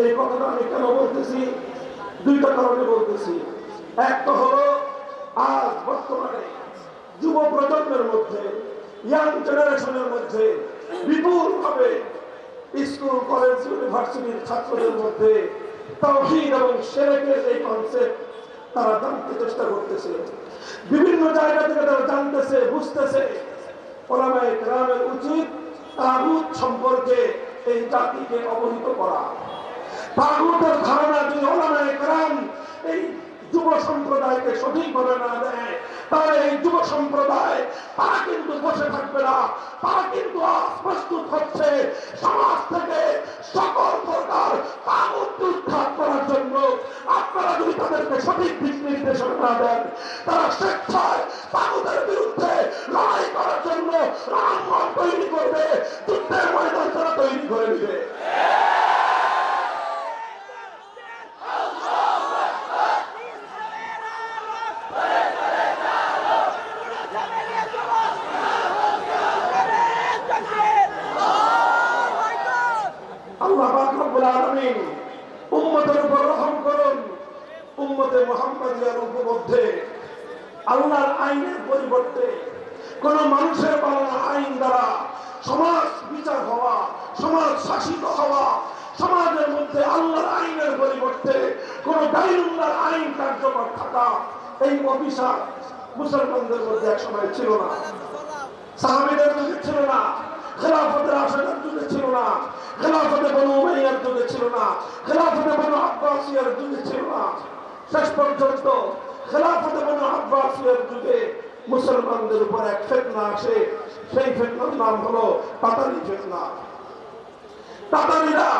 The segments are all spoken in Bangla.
এই কথাটা আমি কেন বলতেছি, দুইটা কারণে বলতেছি। এক তো হলো, আজ বর্তমানে যুব প্রজন্মের মধ্যে ইয়াং জেনারেশনের মধ্যে বিপুল ভাবে স্কুল কলেজ ইউনিভার্সিটির ছাত্রদের মধ্যে তৌহিদ এবং সেরেকের এই কনসেপ্ট তারা জানতে চেষ্টা করতেছে। বিভিন্ন জায়গা থেকে তারা জানতেছে, বুঝতেছে। ওলামায়ে গ্রামের উচিত তাগুত সম্পর্কে এই জাতিকে অবহিত করা। তাগুতের ধারণা যদি ওলামায়ে গ্রাম এই যুব সম্প্রদায়কে সঠিকভাবে না দেয়। তাহলে এই যুব সম্প্রদায়, তারা কিন্তু বসে থাকবে না। তারা কিন্তু প্রস্তুত হচ্ছে সমাজ থেকে সকল প্রকার তাগুত উৎখাত করার জন্য। আপনারা যদি তাদেরকে সঠিক দিক নির্দেশনা না দেন, তারা স্বেচ্ছায় তাগুতের বিরুদ্ধে লড়াই করার জন্য রণাঙ্গন তৈরি করবে। যুদ্ধের ময়দান তারা তৈরি করে দিবে আল্লাহ পাক রব্বুল আলামিন উম্মতের উপর রহম করুন। উম্মতে মুহাম্মাদিয়ার উপমধ্যে আল্লাহর আইনের পরিবর্তে, কোন মানুষের বানানো আইন দ্বারা সমাজ বিচার হওয়া, সমাজ শাসিত হওয়া, সমাজের মধ্যে আল্লাহর আইনের পরিবর্তে কোন গাইরুল্লাহর আইন কার্যকর থাকা, এই অভিশাপ মুসলমানদের মধ্যে এক সময় ছিল না। সাহাবিদের যুগে ছিল না। খেলাফতের আসাদের যুগে ছিল না। খেলাফতে বনু উমাইয়ার যুগে ছিল না। খেলাফতে বনু আব্বাসিয়ার যুগে ছিল না। শেষ পর্যন্ত খেলাফতে বনু আব্বাসিয়ার যুগে মুসলমানদের উপর এক ফেতনা আসে। সেই ফেতনার নাম হলো পাতালি ফেতনা। তাতারিরা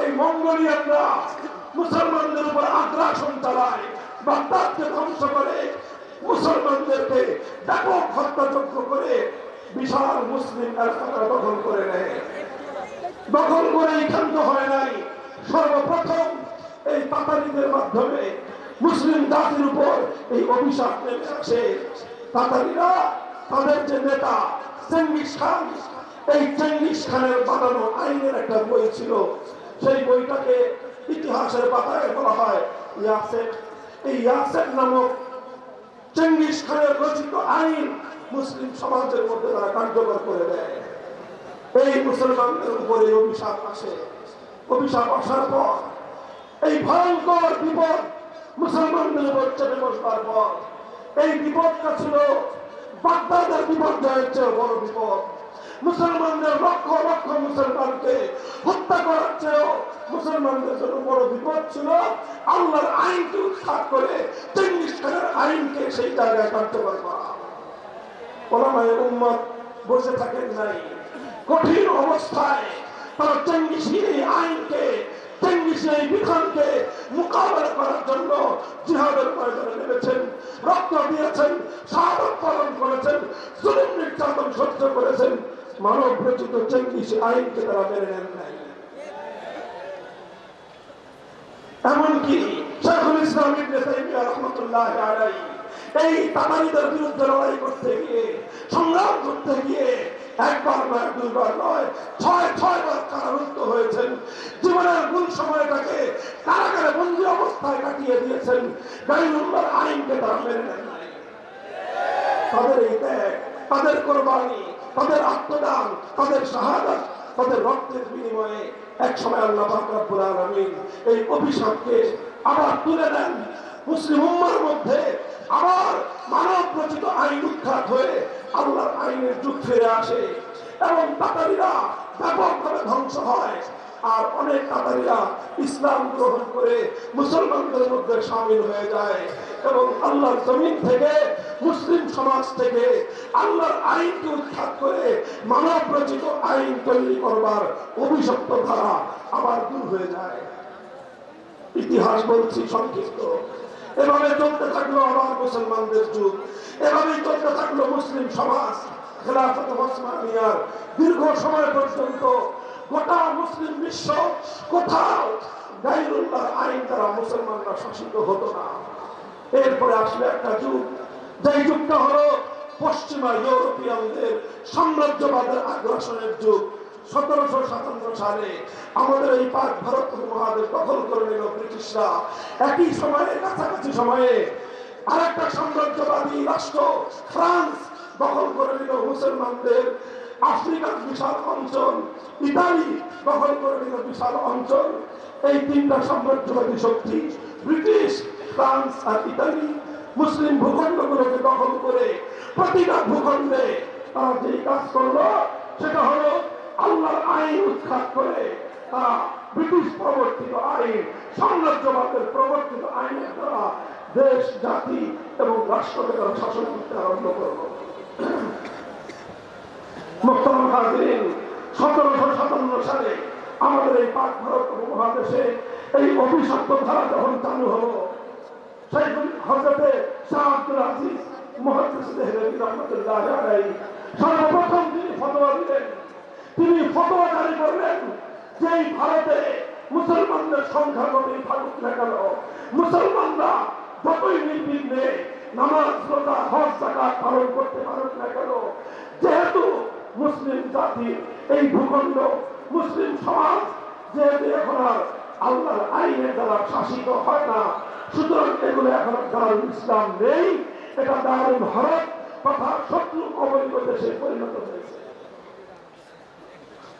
এই মঙ্গোলিয়ানরা মুসলমানদের উপর আগ্রাসন চালায়, বাগদাদকে ধ্বংস করে, মুসলমানদেরকে ব্যাপক হত্যাযজ্ঞ করে বিশাল মুসলিম এলাকাটা দখল করে নেয়। দখল করে ক্ষান্ত হয় নাই। সর্বপ্রথম এই তাতারিদের মাধ্যমে মুসলিম জাতির উপর এই অভিশাপ নেমে আসে। তাতারিরা তাদের যে নেতা, চেঙ্গিস খান, এই চেঙ্গিস খানের বানানো আইনের একটা বই ছিল। সেই বইটাকে ইতিহাসের পাতায় বলা হয় ইয়াসেক। এই ইয়াসেক নামক চেঙ্গিস খানের রচিত আইন মুসলিম সমাজের মধ্যে তারা কার্যকর করে দেয়। এই মুসলমানদের উপরে অভিশাপ আসে। অভিশাপ আসার পর, এই ভয়ঙ্কর বিপদ মুসলমানদের উপর চেপে বসবার পর, এই বিপদটা ছিল বাগদাদের বিপর্যয়ের চেয়ে বড় বিপদ। মুসলমানদের লক্ষ লক্ষ মুসলমানকে হত্যা করার চেয়েও মুসলমানদের জন্য বড় বিপদ ছিল। আল্লাহর আইনকে উৎখাত করে চেঙ্গিস খানের আইনকে সেই জায়গায় কার্যকর করা। ওলামায় উম্মত বসে থাকেন নাই। কঠিন অবস্থায় তারা চেঙ্গিসি এই আইনকে চেঙ্গিসি এই বিধানকে মোকাবেলা করার জন্য জিহাদের ময়দানে নেমেছেন, রক্ত দিয়েছেন, শাহাদত পালন করেছেন, জুলুম নির্যাতন সহ্য করেছেন। মানব রচিত চেঙ্গিসি আইনকে তারা মেনে নেন নাই। এমনকি শেখুল ইসলাম ইবনে তাইমিয়া রাহমাতুল্লাহ আলাইহি এই তামারিদের বিরুদ্ধে লড়াই করতে গিয়ে, সংগ্রাম করতে গিয়ে একবার নয় দুইবার নয়, ছয় হয়েছেন। জীবনের মূল সময়টাকে কারাগারে অবস্থায় কাটিয়ে দিয়েছেন আইনকে তারা মেনে নেন তাদের এই ত্যাগ, তাদের কোরবানি, তাদের আত্মদান, তাদের শাহাদাত, তাদের রক্তের বিনিময়ে এক সময় আল্লাহ আলামিন এই অভিশাপকে আবার তুলে দেন। মুসলিম উম্মার মধ্যে আবার মানব রচিত আইন উৎখাত হয়ে আল্লাহর আইনের যুগ ফিরে আসে। এবং তাতারিরা ব্যাপকভাবে ধ্বংস হয়। আর অনেক তাতারিরা ইসলাম গ্রহণ করে মুসলমানদের মধ্যে সামিল হয়ে যায়। এবং আল্লাহর জমিন থেকে, মুসলিম সমাজ থেকে আল্লাহর আইনকে উৎখাত করে মানব রচিত আইন তৈরি করবার অভিশপ্ত ধারা আবার দূর হয়ে যায়। ইতিহাস বলছি সংক্ষিপ্ত। এভাবে চলতে থাকল আমার মুসলমানদের যুগ, এভাবেই চলতে থাকল মুসলিম সমাজ, খেলাফত ওসমানিয়ার দীর্ঘ সময় পর্যন্ত গোটা মুসলিম বিশ্ব কোথাও গাইরুল্লাহ আইন দ্বারা মুসলমানরা শাসিত হতো না। এরপরে আসলে একটা যুগ, যেই যুগটা হলো পশ্চিমা ইউরোপিয়ানদের সাম্রাজ্যবাদের আগ্রাসনের যুগ। সতেরোশো সাতান্ন সালে আমাদের এই পাক ভারত মহাদেশ দখল করে নিল ব্রিটিশরা। একই সময়ে, কাছাকাছি সময়ে আরেকটা সাম্রাজ্যবাদী রাষ্ট্র ফ্রান্স দখল করে নিল মুসলমানদের। আফ্রিকার বিশাল অঞ্চল, ইতালি দখল করে নিল বিশাল অঞ্চল। এই তিনটা সাম্রাজ্যবাদী শক্তি, ব্রিটিশ, ফ্রান্স আর ইতালি, মুসলিম ভূখণ্ডগুলোকে দখল করে প্রতিটা ভূখণ্ডে তারা যে কাজ করল, সেটা হলো আল্লাহর আইন উৎখাত করে তারা ব্রিটিশ প্রবর্তিত আইন, সাম্রাজ্যবাদের প্রবর্তিত আইনের দ্বারা দেশ, জাতি এবং রাষ্ট্রকে তারা শাসন করতে আরম্ভ করল। সতেরোশো সাতান্ন সালে আমাদের এই পাক ভারত উপমহাদেশে এই অভিশপ্ত ধারা যখন চালু হলো। সেই হজরতে শাহ আব্দুল আজিজ আলাই সর্বপ্রথম তিনি ফতোয়া দিলেন তিনি ফতোয়া জারি করলেন যে ভারতে মুসলমানদের সংখ্যা কতই থাকুক না কেন? মুসলমানরা যতই নির্বিঘ্নে নামাজ, রোজা, হজ জাকাত পালন করতে পারুক না কেন, যেহেতু মুসলিম জাতি এই ভূখণ্ড, মুসলিম সমাজ যেহেতু এখন আর আল্লাহর আইনের দ্বারা শাসিত হয় না, সুতরাং এগুলো এখন দারুল ইসলাম নেই, এটা দারুল ভারত তথা শত্রু অবৈধ দেশে পরিণত হয়েছে।